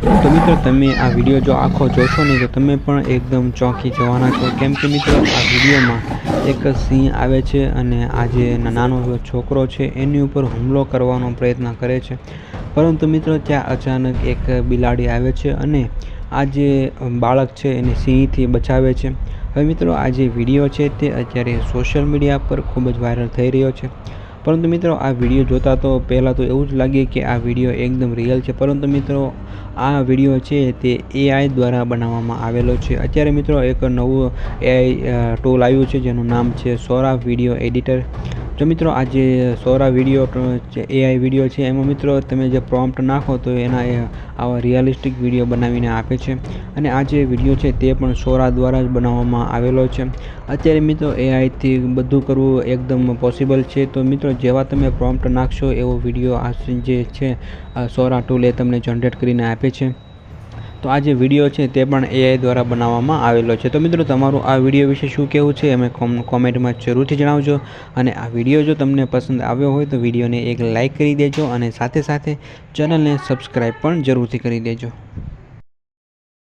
તો મિત્રો, તમે આ વીડિયો જો આખો જોશો ને, તો તમે પણ એકદમ ચોંકી જવાના છો. કેમ કે મિત્રો, આ વિડીયોમાં એક સિંહ આવે છે અને આ જે નાનો છોકરો છે, એની ઉપર હુમલો કરવાનો પ્રયત્ન કરે છે. પરંતુ મિત્રો, ત્યાં અચાનક એક બિલાડી આવે છે અને આ જે બાળક છે, એને સિંહથી બચાવે છે. હવે મિત્રો, આ જે વીડિયો છે, તે અત્યારે સોશિયલ મીડિયા પર ખૂબ જ વાયરલ થઈ રહ્યો છે. પરંતુ મિત્રો, આ વીડિયો જોતા તો પહેલાં તો એવું જ લાગે કે આ વીડિયો એકદમ રિયલ છે. પરંતુ મિત્રો, આ વીડિયો છે તે એઆઈ દ્વારા બનાવવામાં આવેલો છે. અત્યારે મિત્રો એક નવું એઆઈ ટૂલ આવ્યું છે જેનું નામ છે સોરા વીડિયો એડિટર. જો મિત્રો, આ જે સોરા વીડિયો એઆઈ વીડિયો છે, એમાં મિત્રો તમે જે પ્રોમ્પ્ટ નાખો, તો એના એ આવા રિયાલિસ્ટિક વીડિયો બનાવીને આપે છે. અને આ જે વીડિયો છે, તે પણ સોરા દ્વારા જ બનાવવામાં આવેલો છે. અત્યારે મિત્રો એઆઈથી બધું કરવું એકદમ પોસિબલ છે. તો મિત્રો, જેવા તમે પ્રોમ્પ્ટ નાખશો, એવો વીડિયો આ જે છે સોરા ટૂલ એ તમને જનરેટ કરીને આપે છે. તો આ જે વીડિયો છે તે પણ એઆઈ દ્વારા બનાવવામાં આવેલો છે. તો મિત્રો, તમારું આ વીડિયો વિશે શું કહેવું છે અમે કોમેન્ટમાં જરૂરથી જણાવજો. અને આ વીડિયો જો તમને પસંદ આવ્યો હોય તો વિડીયોને એક લાઇક કરી દેજો અને સાથે સાથે ચેનલને સબસ્ક્રાઈબ પણ જરૂરથી કરી દેજો.